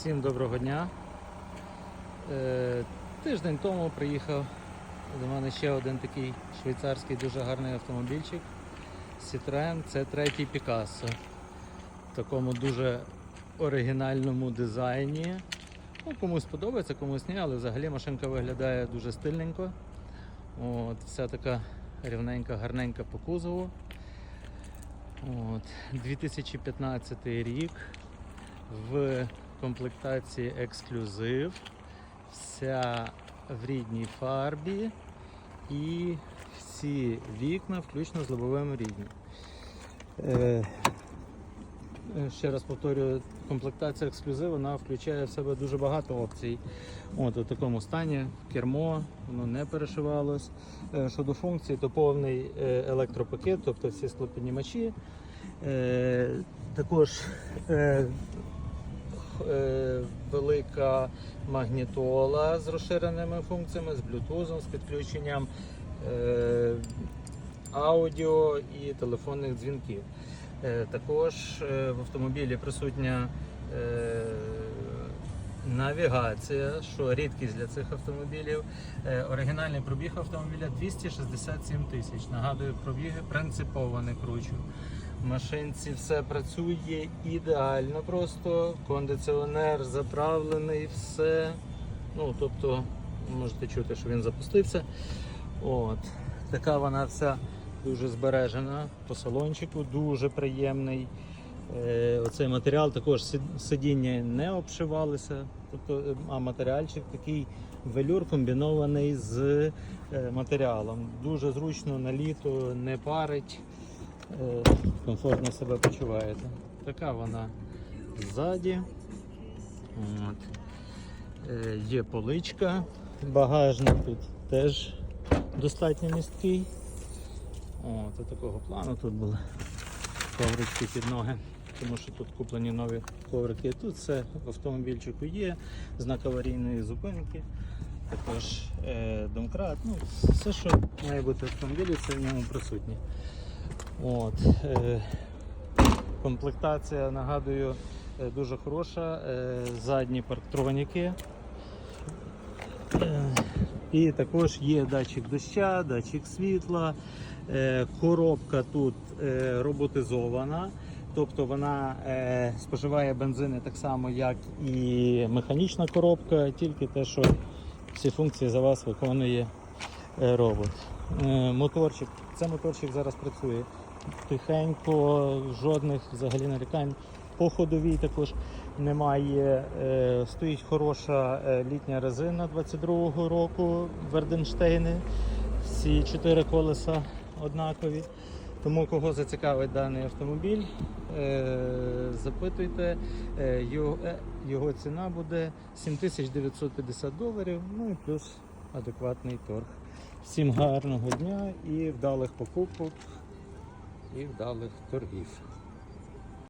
Всім доброго дня. Е, Тиждень тому приїхав до мене ще один такий швейцарський дуже гарний автомобільчик. Citroen це третій Picasso. В такому дуже оригінальному дизайні. Ну, комусь подобається, комусь ні, але взагалі машинка виглядає дуже стильненько. От, вся така рівненька, гарненька по кузову. От, 2015 рік в комплектації ексклюзив, вся в рідній фарбі і всі вікна, включно з лобовим ріднім. Е, е, ще раз повторюю, комплектація ексклюзив вона включає в себе дуже багато опцій. От у такому стані кермо, воно не перешивалось. Е, Щодо функцій, то повний електропакет, тобто всі склопіднімачі. Також велика магнітола з розширеними функціями, з блютузом, з підключенням е, аудіо і телефонних дзвінків. Е, також е, в автомобілі присутня е, навігація, що рідкість для цих автомобілів. Е, оригінальний пробіг автомобіля 267 тисяч. Нагадую, пробіги принципово не кручу. В машинці все працює ідеально просто. Кондиціонер заправлений, все. Ну, тобто, можете чути, що він запустився. От. Така вона вся дуже збережена по салончику, дуже приємний. Е, Оцей матеріал також сидіння не обшивалися, тобто, е, а матеріальчик такий велюр комбінований з е, матеріалом. Дуже зручно на літо не парить, комфортно себе почуваєте. Така вона ззаді. От. Є поличка, багажник тут теж достатньо місткий. От, такого плану тут були коврички під ноги, тому що тут куплені нові коврики. Тут все в автомобільчику є, знак аварійної зупинки, також е, домкрат. Ну, все, що має бути в автомобілі, це в ньому присутнє. От, е, комплектація, нагадую, е, дуже хороша. Е, задні парктроніки. Е, і також є датчик доща, датчик світла. Е, Коробка тут е, роботизована, тобто вона е, споживає бензини так само, як і механічна коробка, тільки те, що всі функції за вас виконує е, робот. Е, Моторчик, це моторчик зараз працює тихенько, жодних взагалі нарікань. По ходовій також немає. Е, Стоїть хороша е, літня резина 22-го року Верденштейни. Всі чотири колеса однакові. Тому кого зацікавить даний автомобіль, запитуйте. Е, е, його ціна буде 7950 доларів, ну і плюс адекватний торг. Всім гарного дня і вдалих покупок, і вдалих торгів.